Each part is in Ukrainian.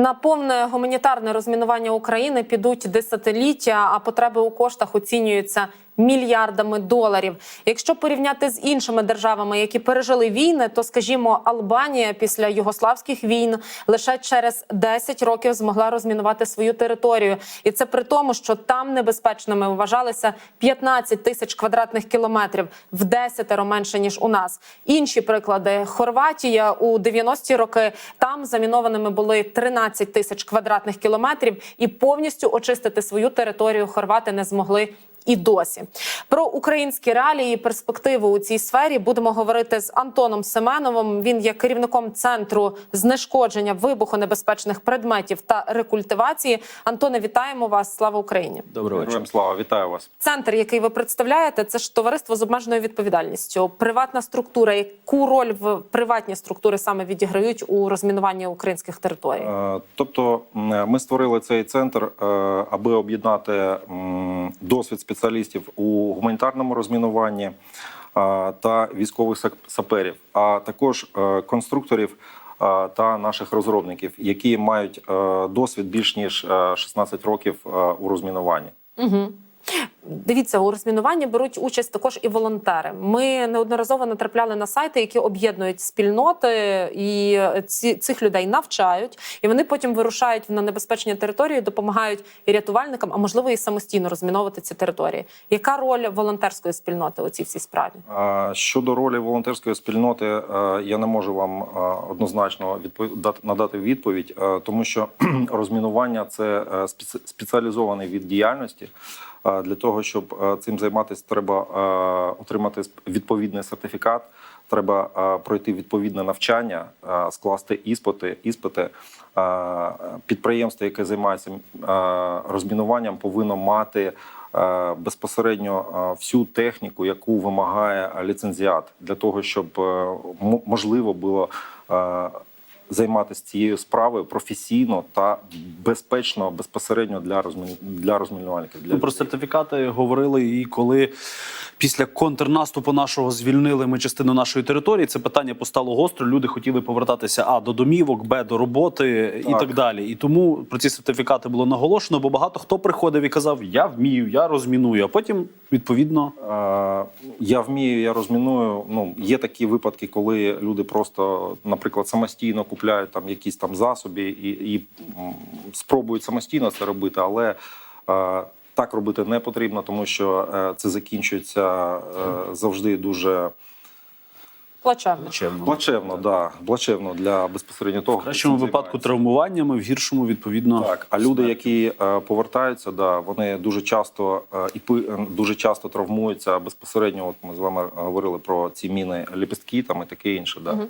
На повне гуманітарне розмінування України підуть десятиліття, а потреби у коштах оцінюються мільярдами доларів. Якщо порівняти з іншими державами, які пережили війни, то скажімо, Албанія після югославських війн лише через 10 років змогла розмінувати свою територію, і це при тому, що там небезпечними вважалися 15 тисяч квадратних кілометрів в десятеро менше ніж у нас. Інші приклади: Хорватія у 90-ті роки там замінованими були 13 тисяч квадратних кілометрів, і повністю очистити свою територію хорвати не змогли. І досі про українські реалії і перспективи у цій сфері будемо говорити з Антоном Семеновим. Він є керівником центру знешкодження вибухонебезпечних предметів та рекультивації. Антоне, вітаємо вас! Слава Україні! Вечір. Героям слава, вітаю вас. Центр, який ви представляєте, це ж товариство з обмеженою відповідальністю. Приватна структура. Яку роль в приватні структури саме відіграють у розмінуванні українських територій? Е, Тобто, ми створили цей центр, е, аби об'єднати досвід спеціалістів у гуманітарному розмінуванні е, та військових саперів, а також е, конструкторів е, та наших розробників, які мають досвід більш ніж е, 16 років у розмінуванні. Угу. Дивіться, у розмінуванні беруть участь також і волонтери. Ми неодноразово натрапляли на сайти, які об'єднують спільноти, і ці цих людей навчають, і вони потім вирушають на небезпечні території, допомагають і рятувальникам, а можливо і самостійно розміновувати ці території. Яка роль волонтерської спільноти у цій всій справі? Щодо ролі волонтерської спільноти, е, я не можу вам е, однозначно надати відповідь, е, тому що розмінування це спеціалізований від діяльності. Для того щоб цим займатися, треба отримати відповідний сертифікат. Треба пройти відповідне навчання, скласти іспити. іспити. Підприємство, яке займається розмінуванням, повинно мати безпосередньо всю техніку, яку вимагає ліцензіат, для того, щоб е, можливо було займатися цією справою професійно та безпечно, безпосередньо для розмін... для розмінувальників. Для про сертифікати говорили, і коли після контрнаступу нашого звільнили ми частину нашої території, це питання постало гостро. Люди хотіли повертатися а до домівок, б до роботи і Так. так далі. І тому про ці сертифікати було наголошено, бо багато хто приходив і казав: Я вмію, я розміную. А потім відповідно Я вмію, я розміную. Ну є такі випадки, коли люди просто, наприклад, самостійно купляють там якісь там засоби і, і спробують самостійно це робити, але е, так робити не потрібно, тому що е, це закінчується е, завжди дуже Плачевно. чемно. плачевно, да, плачевно для безпосередньо того, В кращому випадку травмуваннями, в гіршому відповідно Так, а люди, які е, повертаються, да, вони дуже часто е, і пи- е, дуже часто травмуються безпосередньо. От ми з вами говорили про ці міни ліпістки там і таке інше. Да. Е,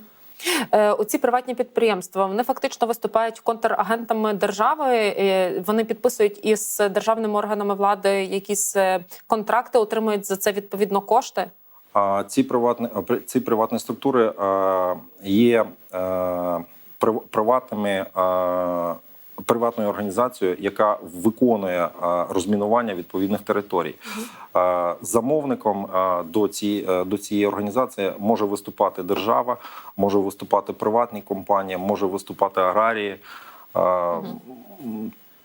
Оці приватні підприємства вони фактично виступають контрагентами держави. Е, Вони підписують із державними органами влади якісь е, контракти, отримують за це відповідно кошти. А ці приватні ці приватні структури е, є е, прив- приватними. Приватною організацією, яка виконує е, розмінування відповідних територій, Е, замовником е, до цієї до цієї організації може виступати держава, може виступати приватні компанії, може виступати аграрії.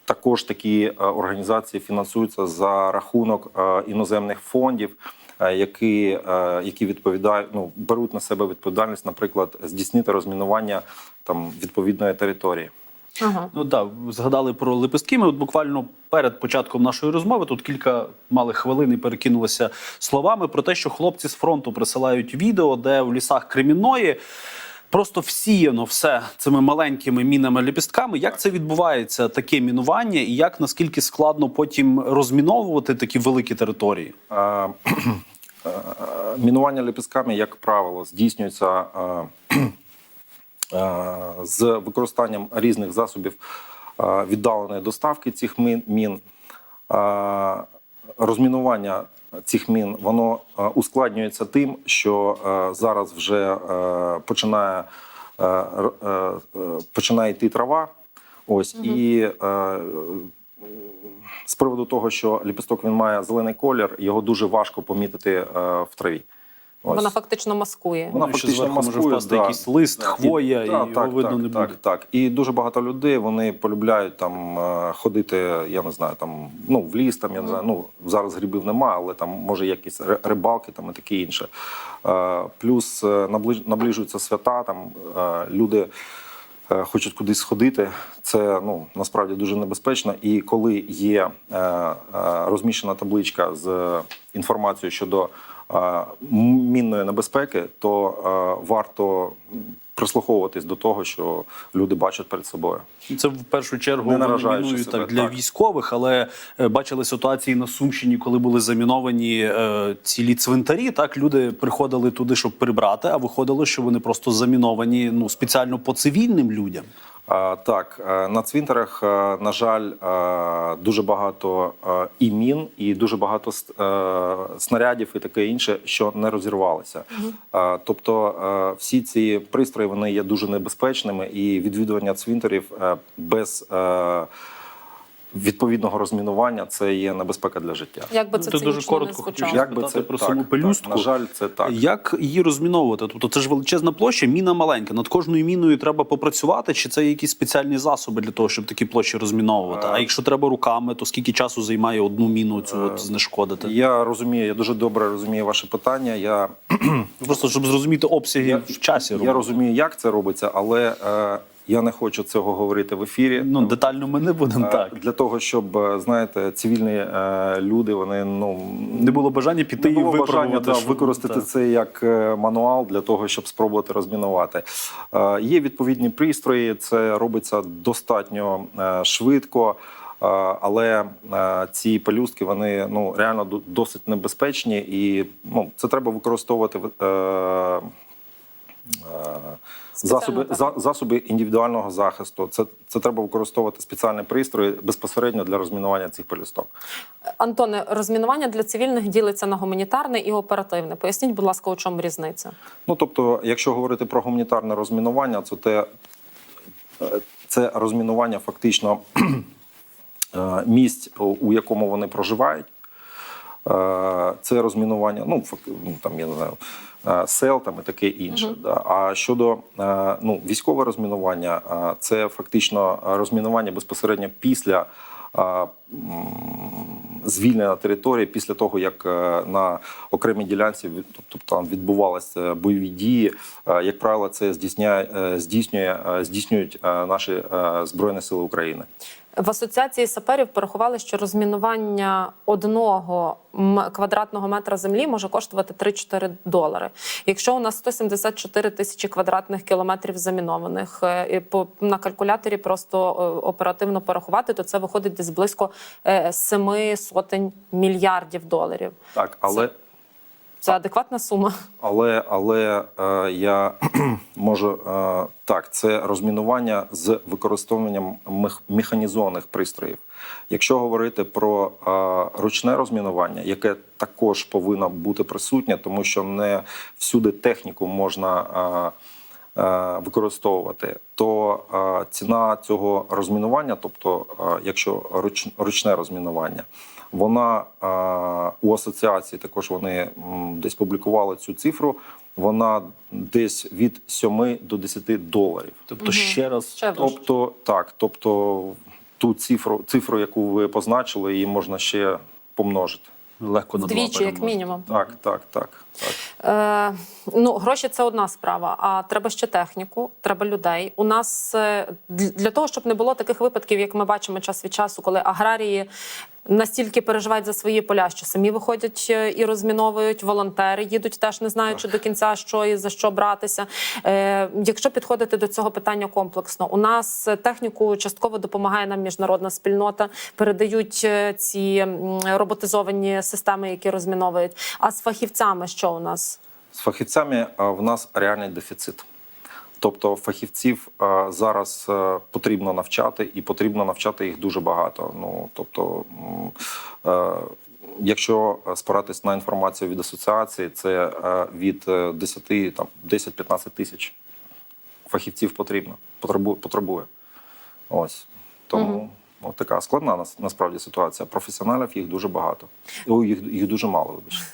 Також такі організації фінансуються за рахунок іноземних фондів, які, які відповідають, ну беруть на себе відповідальність, наприклад, здійснити розмінування там відповідної території. Ага. Ну так, згадали про лепестки. Ми от буквально перед початком нашої розмови тут кілька малих хвилин і перекинулися словами про те, що хлопці з фронту присилають відео, де в лісах Кремінної просто всіяно все цими маленькими мінами лепістками. Як це відбувається, таке мінування, і як наскільки складно потім розміновувати такі великі території? Мінування ліпістками, як правило, здійснюється з використанням різних засобів е, віддаленої доставки цих мін. Е, Розмінування цих мін воно е, ускладнюється тим, що е, зараз вже е, починає, е, е, е, починає йти трава. Ось і е, з приводу того, що ліпісток він має зелений колір, його дуже важко помітити е, в траві. Ось. Вона фактично маскує. Вона Ну, фактично може маскує, впасти да. якийсь лист, Да. хвоя, і да, його так, видно так, не так, буде. Так, і дуже багато людей вони полюбляють там е, ходити, я не знаю, там ну в ліс, там я не знаю. Ну зараз грибів немає, але там може якісь рибалки там і таке інше. Е, Плюс е, наближуються свята, там люди. Хочуть кудись сходити, це ну насправді дуже небезпечно. І коли є е, е, розміщена табличка з інформацією щодо мінної небезпеки, то варто прислуховуватись до того, що люди бачать перед собою. Це в першу чергу Не наражаючи мінують себе, так для так. військових, але е, бачили ситуації на Сумщині, коли були заміновані е, цілі цвинтарі. Так люди приходили туди, щоб прибрати, а виходило, що вони просто заміновані ну спеціально по цивільним людям. Так, е, на цвинтарах, е, на жаль, е, дуже багато і мін, і дуже багато снарядів і таке інше, що не розірвалися. Тобто всі ці пристрої вони є дуже небезпечними, і відвідування цвинтарів без відповідного розмінування це є небезпека для життя. Як би це Ти дуже коротко не хотів. Як би це про так, саму так, пелюстку. на жаль, це так. Як її розміновувати? Тобто це ж величезна площа, міна маленька. Над кожною міною треба попрацювати, чи це якісь спеціальні засоби для того, щоб такі площі розміновувати? Е. А якщо треба руками, то скільки часу займає одну міну цю от знешкодити? Я розумію, я дуже добре розумію ваше питання. Я Просто щоб зрозуміти обсяги Я- в часі. Я роботи. розумію, як це робиться, але е, я не хочу цього говорити в ефірі. Ну детально ми не будемо так. Для того, щоб е, знаєте, цивільні е, люди вони ну Не було бажання піти не і було бажання випробувати. да, використати так. це як е, мануал для того, щоб спробувати розмінувати. Є відповідні пристрої, це робиться достатньо швидко. Але ці пелюстки вони ну реально досить небезпечні, і ну це треба використовувати засоби, за, засоби індивідуального захисту. Це, це треба використовувати спеціальні пристрої безпосередньо для розмінування цих пелюсток. Антоне, розмінування для цивільних ділиться на гуманітарне і оперативне. Поясніть, будь ласка, у чому різниця? Ну тобто, якщо говорити про гуманітарне розмінування, це те, е, це розмінування фактично е, місць, у якому вони проживають. Е, Це розмінування, ну ну, там я не знаю, е, сел там і таке інше. Да. А щодо е, ну, військове розмінування, це фактично розмінування безпосередньо після. Звільнення території після того, як на окремій ділянці тобто там відбувалися бойові дії. Як правило, це здійснює, е, здійснюють наші збройні сили України. В асоціації саперів порахували, що розмінування одного квадратного метра землі може коштувати 3-4 долари. Якщо у нас 174 тисячі квадратних кілометрів замінованих, е, і по на калькуляторі просто е, оперативно порахувати, то це виходить десь близько е, семи сотень мільярдів доларів. Так, але Це адекватна сума. Але але е, я можу е, так, це розмінування з використанням механізованих пристроїв. Якщо говорити про е, ручне розмінування, яке також повинно бути присутнє, тому що не всюди техніку можна. е, Використовувати, то е, ціна цього розмінування, тобто, е, якщо ручне розмінування, вона е, у асоціації також вони десь публікували цю цифру. Вона десь від 7 до 10 доларів. Тобто ще раз Ще. Тобто, так, тобто ту цифру, цифру, яку ви позначили, її можна ще помножити. Легко на Вдвічі, як мінімум. Так, так, так, так. Е, ну, гроші це одна справа. А треба ще техніку, треба людей. У нас е, для того, щоб не було таких випадків, як ми бачимо час від часу, коли аграрії. Настільки переживають за свої поля, що самі виходять е, і розміновують волонтери, їдуть теж не знаючи до кінця, що і за що братися. Е, якщо підходити до цього питання комплексно, у нас техніку частково допомагає нам міжнародна спільнота, передають е, ці роботизовані системи, які розміновують. А з фахівцями, що у нас? З фахівцями в нас реальний дефіцит. Тобто фахівців а, зараз е, потрібно навчати, і потрібно навчати їх дуже багато. Ну тобто, е, якщо спиратись на інформацію від асоціації, це е, від е, 10 там 10-15 тисяч фахівців потрібно, потребує. потребує. Ось тому. От така складна нас- насправді ситуація. Професіоналів їх дуже багато. О, їх, їх дуже мало. Вибачте.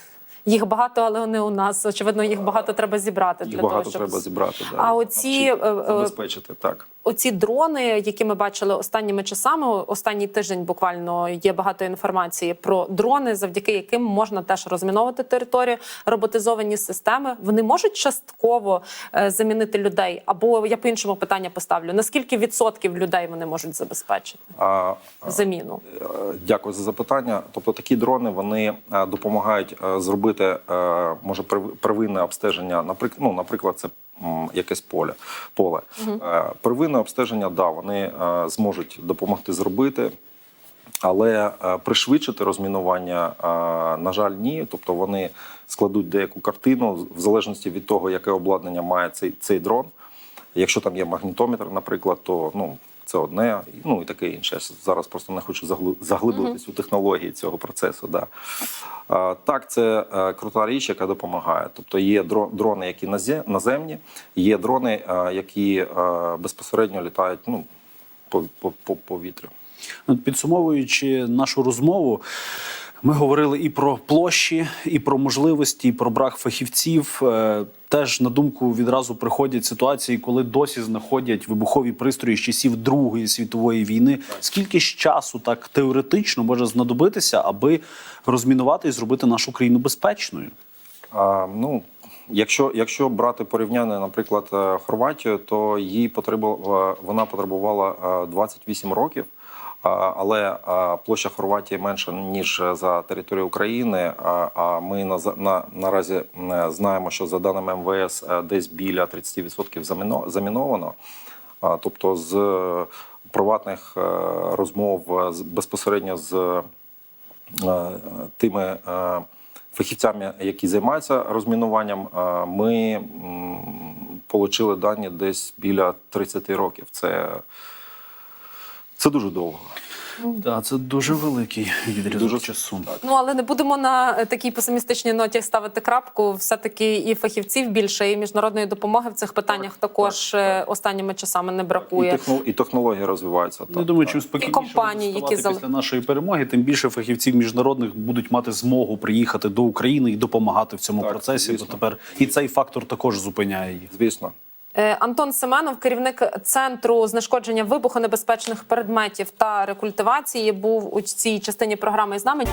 Їх багато, але вони у нас. Очевидно, їх багато треба зібрати Їх для багато того, щоб треба зібрати. Да, А оці, е, е, забезпечити так. Оці дрони, які ми бачили останніми часами, останній тиждень буквально є багато інформації про дрони, завдяки яким можна теж розміновувати територію. Роботизовані системи вони можуть частково е, замінити людей. Або я по іншому питання поставлю: наскільки відсотків людей вони можуть забезпечити А, заміну? Е, Дякую за запитання. Тобто такі дрони вони е, допомагають зробити може первинне обстеження. Наприклад, ну, наприклад, це якесь поле. поле. Угу. Первинне обстеження, да, вони е, зможуть допомогти зробити. Але е, пришвидшити розмінування, на жаль, ні. Тобто вони складуть деяку картину в залежності від того, яке обладнання має цей, цей дрон. Якщо там є магнітометр, наприклад, то ну це одне, ну і таке інше. Я зараз просто не хочу загли- заглиблюватись у технології цього процесу. Да. А, так, це е, крута річ, яка допомагає. Тобто є дрони, які наземні, є дрони, е, які е, безпосередньо літають ну, по, по, по повітрю. Підсумовуючи нашу розмову, ми говорили і про площі, і про можливості, і про брак фахівців. Е, Теж на думку відразу приходять ситуації, коли досі знаходять вибухові пристрої з часів Другої світової війни. Скільки ж часу так теоретично може знадобитися, аби розмінувати і зробити нашу країну безпечною? А, ну, якщо, якщо брати порівняння, наприклад, е, Хорватію, то їй потребувала, вона потребувала е, 28 років. Але е, площа Хорватії менша ніж за територію України. А, ми на, на наразі е, знаємо, що за даними МВС е, десь біля 30% заміновано. Тобто з е, приватних е, розмов е, безпосередньо з е, тими е, фахівцями, які займаються розмінуванням, е, ми отримали дані десь біля 30 років. Це, це дуже довго. Так, це дуже великий відрізок Дуже часу. Ну але не будемо на е, такій песимістичній ноті ставити крапку. Все таки і фахівців більше, і міжнародної допомоги в цих питаннях також е, останніми часами не І, бракує. техно, і технології розвиваються. Я так, думаю, так. чим спокійніше І компанії, які після нашої перемоги, тим більше фахівців міжнародних будуть мати змогу приїхати до України і допомагати в цьому Так, процесі. Бо тепер і цей фактор також зупиняє їх. Звісно. Е, Антон Семенов, керівник центру знешкодження вибухонебезпечних предметів та рекультивації, був у цій частині програми з нами.